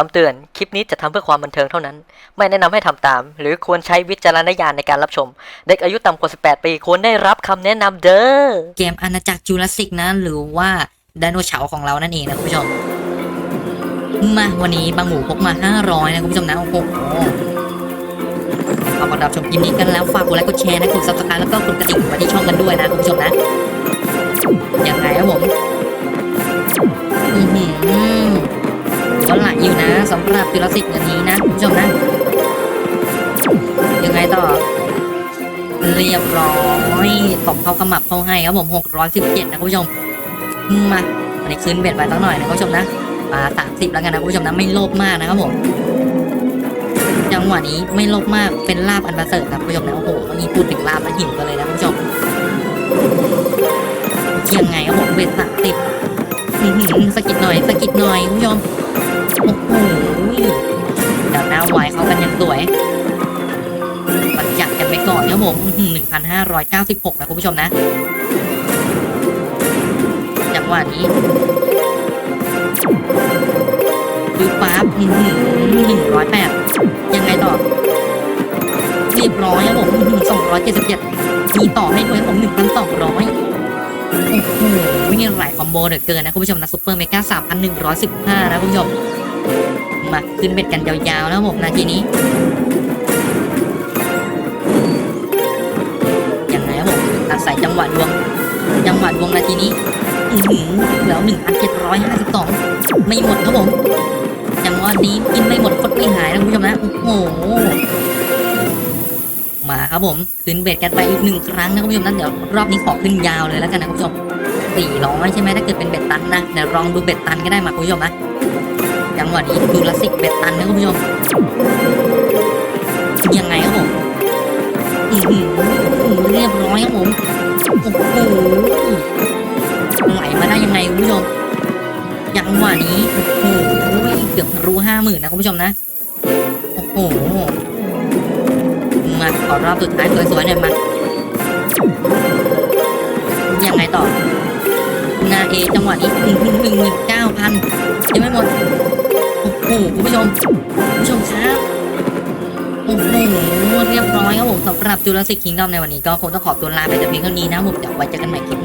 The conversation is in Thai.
คำเตือน คลิปนี้จะทำเพื่อความบันเทิงเท่านั้น ไม่แนะนำให้ทำตาม หรือควรใช้วิจารณญาณในการรับชม เด็กอายุต่ำกว่า 18 ปีควรได้รับคำแนะนำเด้อ เกมอาณาจักรจูราสสิกนะ หรือว่าไดโนเสาร์ของเรานั่นเองนะคุณผู้ชม มาวันนี้บางหมูพกมา 500 นะคุณผู้ชมนะ โอ้โหเอามารับชมคลิปนี้กันแล้ว ฝากกดไลค์ กดแชร์นะ กดซับสไครต์แล้วก็กดกระดิ่งมาที่ช่องกันด้วยนะคุณผู้ชมนะ อยู่นะสำหรับจูราสสิกอันนี้นะคุณผู้ชมนะ ยังไงต่อ เรียบร้อยตบเข้ากระหมับเข้าให้ครับผม617นะคุณผู้ชม มาวันนี้ขึ้นเบ็ดไปตั้งหน่อยนะคุณผู้ชมนะมา30แล้วกันนะคุณผู้ชมนะไม่โลภมากนะครับผมจังหวะนี้ไม่โลภมากเป็นลาบอันประเสริฐนะคุณผู้ชมนะโอ้โหเมื่อกี้พูดถึงลาบแล้วหิวกันเลยนะคุณผู้ชมยังไงครับผมเบ็ด30อื้อหือสะกิดหน่อยสะกิดหน่อยคุณผู้ชม เขากันยัดจัดกันไปก่อนครับผมหนึ่งพันห้าร้อยเก้าสิบหกนะคุณผู้ชมนะจังหวะนี้ดูปั๊บหนึ่งร้อยแปดยังไงต่อ เรียบร้อยครับผมสองร้อยเจ็ดสิบเจ็ดมีต่อให้ด้วยผมหนึ่งพันสองร้อยโอ้โหนี่หลายคอมโบเหลือเกินนะคุณผู้ชมนะซุปเปอร์เมกาสามพันหนึ่งร้อยสิบห้านะคุณผู้ชม มาขึ้นเบ็ดกันยาวๆแล้วผมนาทีนี้ยังไงครับผมอาศัยจังหวะดวง จังหวะดวงนาทีนี้แล้วหนึ่งพันเจ็ดร้อยห้าสิบสองไม่หมดครับผมจังหวะนี้กินไม่หมดคดไม่หายนะคุณผู้ชมนะโอ้โหมาครับผมขึ้นเบ็ดกันไปอีกหนึ่งครั้งนะคุณผู้ชมนะเดี๋ยวรอบนี้ขอขึ้นยาวเลยแล้วกันนะคุณผู้ชมสี่ร้อยใช่ไหมถ้าเกิดเป็นเบ็ดตันนะเดี๋ยวลองดูเบ็ดตันก็ได้มาคุณผู้ชมนะ จังหวะนี้ดูละสิกเบ็ดตันนะคุณผู้ชมยังไงครับผมอือหือเรียบร้อยครับผมโอ้โหไหลมาได้ยังไงคุณผู้ชมยังหวะนี้โอ้โหเกือบรู้ห้าหมื่นนะคุณผู้ชมนะโอ้โหมาขอรอบสุดท้ายสวยๆหน่อยมายังไงต่อนาเอจังหวะนี้หนึ่งหนึ่งหนึ่งหมื่นเก้าพันยังไม่หมด โอ้คุณผู้ชมคุณผู้ชมครับโอ้โหเรียบร้อยครับผมสำหรับจูราสสิกคิงดอมในวันนี้ก็คงต้องขอตัวลาไปแต่เพียงเท่านี้นะผมเดี๋ยวไว้เจอกันใหม่คลิปหน้า